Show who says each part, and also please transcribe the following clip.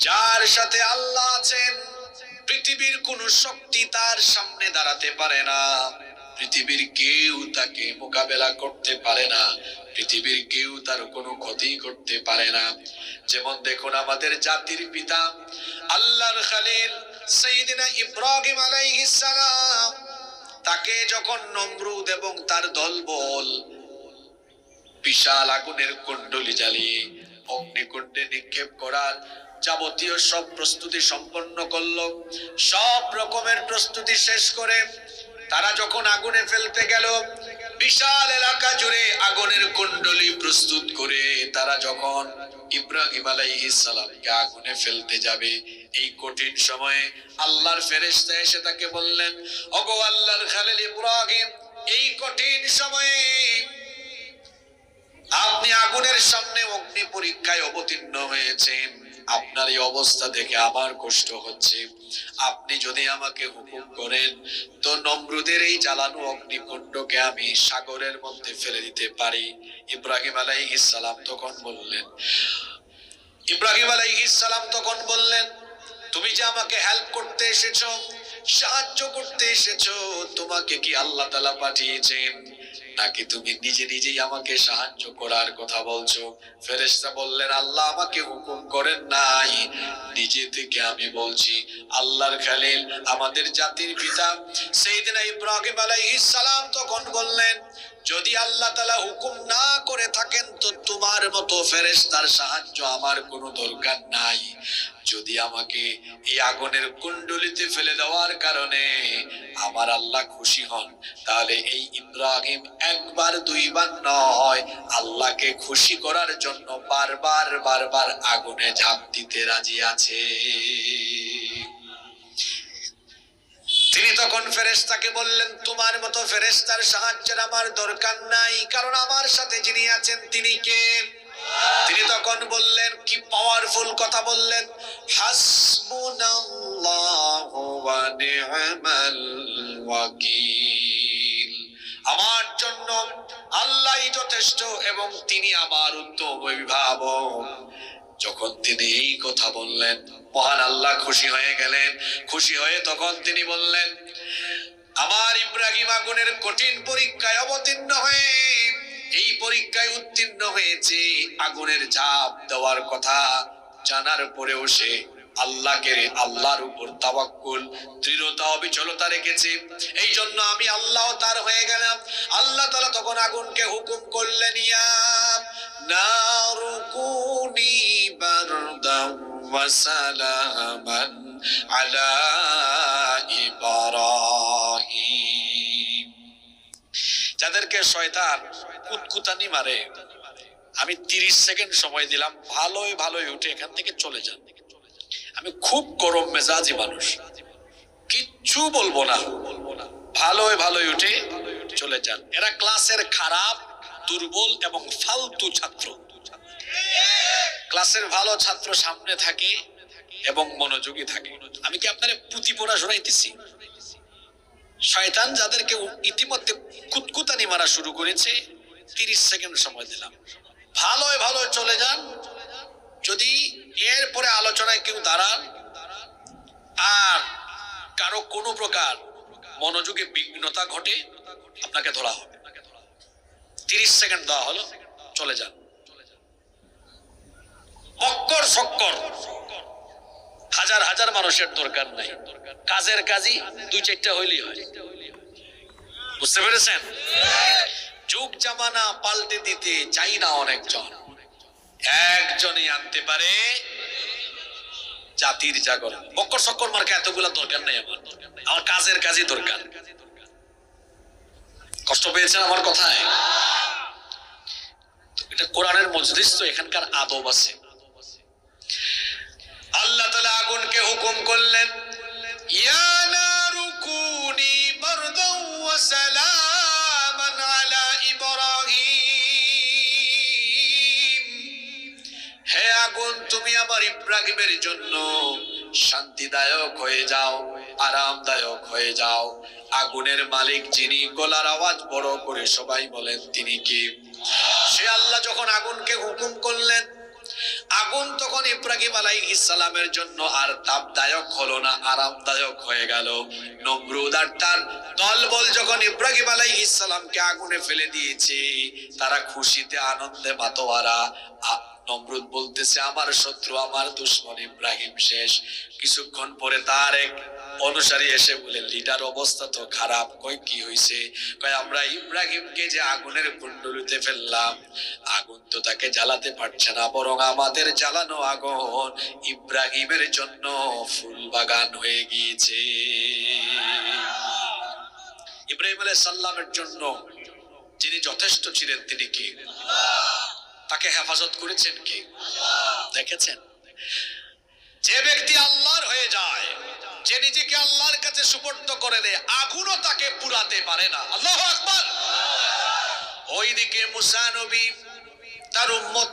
Speaker 1: যার সাথে আল্লাহ আছেন, পৃথিবীর কোন শক্তি তার সামনে দাঁড়াতে পারে না। পৃথিবীর কেউ তাকে মোকাবেলা করতে পারে না। পৃথিবীর কেউ তার কোনো ক্ষতি করতে পারে না। যেমন দেখুন আমাদের জাতির পিতা, আল্লাহর খালিল সাইয়েদিনা ইব্রাহিম আলাইহিস সালাম, তাকে যখন নমরুদ এবং তার দলবল বিশাল আগুনের কুণ্ডলি জ্বালিয়ে অগ্নিকুণ্ডে নিক্ষেপ করার যাবতীয় সব প্রস্তুতি সম্পন্ন করল। সব রকমের প্রস্তুতি শেষ করে তারা যখন আগুনে ফেলতে গেল, বিশাল এলাকা জুড়ে আগুনের কুণ্ডলি প্রস্তুত করে তারা যখন ইব্রাহিম আলাইহিস সালামকে আগুনে ফেলতে যাবে, এই কঠিন সময়ে আল্লাহর ফেরেশতা এসে তাকে বললেন, ওগো আল্লাহর খালিল ইব্রাহিম, এই কঠিন সময়ে আপনি আগুনের সামনে অগ্নি পরীক্ষায় অবতীর্ণ হয়েছেন। আপনার এই অবস্থা দেখে আমার কষ্ট হচ্ছে। আপনি যদি আমাকে হুকুম করেন, তো নমরুদের এই জ্বালানো অগ্নিকুণ্ডকে আমি সাগরের মধ্যে ফেলে দিতে পারি। ইব্রাহিম আলাইহিস সালাম তখন বললেন, ইব্রাহিম আলাইহিস সালাম তখন বললেন, তুমি যে আমাকে হেল্প করতে এসেছ, সাহায্য করতে এসেছ, তোমাকে কি আল্লাহ তাআলা পাঠিয়েছেন? নাকি তুমি নিজে নিজেই আমাকে সাহায্য করার কথা বলছো? ফেরেশতা বললেন, আল্লাহ আমাকে হুকুম করেন নাই। নিজে থেকে আমি বলছি, আল্লাহর খালিল আমাদের জাতির পিতা সেইদিন ইব্রাহিম আলাইহিস সালাম তখন বললেন যদি আল্লাহ তালা হুকুম না করে থাকেন, তো তোমার মতো ফেরেশতার সাহায্য আমার কোনো দরকার নাই। যদি আমাকে এই আগুনের কুণ্ডলিতে ফেলে দেওয়ার কারণে আমার আল্লাহ খুশি হন, তাহলে এই ইব্রাহিম একবার দুইবার নয়, আল্লাহকে খুশি করার জন্য বারবার বারবার আগুনে ঝাঁপ দিতে রাজি আছে। তখন ফেরেশতাকে বললেন, তোমার মতো ফেরেস্তার সাহায্যের আমার দরকার নাই, কারণ আমার সাথে যিনি আছেন তিনি কে? তিনি তখন বললেন, কি পাওয়ারফুল কথা বললেন আমার জন্য আল্লাহই যথেষ্ট এবং তিনি আমার উত্তম অভিভাবক। যখন তিনি এই কথা বললেন, মহান আল্লাহ খুশি হয়ে গেলেন। খুশি হয়ে তখন তিনি বললেন আমার ইব্রাহিম আগুনের কঠিন পরীক্ষায় অবতীর্ণ হয়ে, এই পরীক্ষায় উত্তীর্ণ হয়েছে আগুনের ঝাঁপ দেওয়ার কথা। জানার পরেও সে আল্লাহকে আল্লাহর উপর তাওয়াক্কুল, দৃঢ়তা, অবিচলতা রেখেছে। এই জন্য আমি আল্লাহ তার হয়ে গেলাম। আল্লাহ তাআলা তখন আগুনকে হুকুম করলেন, ইয়া নারু কুনি বারদান ওয়া সালামান আলা ইব্রাহিম যাদেরকে শয়তান কুতকুতানি মারে, আমি তিরিশ সেকেন্ড সময় দিলাম, ভালোই ভালোই উঠে এখান থেকে চলে যান। আমি খুব গরম মেজাজি মানুষ। কিচ্ছু বলব না। ভালোই ভালোই উঠে চলে যান। এরা ক্লাসের খারাপ, দুর্বল এবং ফালতু ছাত্র। ক্লাসের ভালো ছাত্র সামনে থাকে এবং মনোযোগী থাকে। আমি কি আপনার পুঁথি পড়া শোনাইতেছি? শয়তান যাদেরকে ইতিমধ্যে কুতকুতানি মারা শুরু করেছে, তিরিশ সেকেন্ড সময় দিলাম। ভালোই ভালো চলে যান। যদি এরপরে আলোচনায় কেউ দাঁড়ান, আর কারও কোনো প্রকার মনোযোগে বিঘ্নতা ঘটে, আপনাকে ধরা হবে। তিরিশ সেকেন্ড দেওয়া হলো, চলে যান। অক্কর সক্কর। হাজার হাজার মানুষের দরকার নাই। কাজের কাজই দুই চারটা হইলেই হয়। বুঝতে পেরেছেন? যুগ জামানা পাল্টে দিতে চাই না অনেকজন। একজনই আনতে পারে জাতির জাগরণ। বক্কর সক্কর মার্কা এতগুলা দরকার নেই আমার। আমার কাজের কাজই দরকার। কষ্ট পেয়েছেন আমার কথায়? এটা কোরআনের মজলিস তো এখানকার আদব আছে। আল্লাহ তালা আগুনকে হুকুম করলেন হে আগুন, তুমি আমার ইব্রাহিমের জন্য শান্তিদায়ক হয়ে যাও, আরামদায়ক হয়ে যাও। আগুনের মালিক যিনি, গলার আওয়াজ বড় করে সবাই বলেন, তিনি কি? সে আল্লাহ যখন আগুনকে হুকুম করলেন আগুন তখন ইব্রাহিম আলাই ইসলামের জন্য আর তাপদায়ক হলো না, আরামদায়ক হয়ে গেল। নমরুদ আর তার দলবল যখন ইব্রাহিম আলাই ইসলামকে আগুনে ফেলে দিয়েছে, তারা খুশিতে, আনন্দে মাতোয়ারা। নমরুদ বলতেছে, আমার শত্রু, আমার দুশ্মন ইব্রাহিম শেষ। কিছুক্ষণ পরে তার এক অনুসারী এসে বলে, লিডার অবস্থা তো খারাপ, কই কি হয়েছে কয়, আমরা ইব্রাহিমকে যে আগুনের কুণ্ডলিতে ফেললাম, আগুন তো তাকে জ্বালাতে পারছে না, বরং আমাদের জ্বালানো আগুন ইব্রাহিমের জন্য ফুল বাগান হয়ে গিয়েছে। ইব্রাহিম আলাইহিস সাল্লামের জন্য যিনি যথেষ্ট ছিলেন, তিনি কি? তাকে হেফাজত করেছেন কি? দেখেছেন? যে ব্যক্তি আল্লাহর হয়ে যায় যে নিজেকে আল্লাহর কাছে সুপর্দ করে দেয়, আগুনও তাকে পুরাতে পারে না। আল্লাহ আকবর। ওইদিকে মুসা তার উম্মত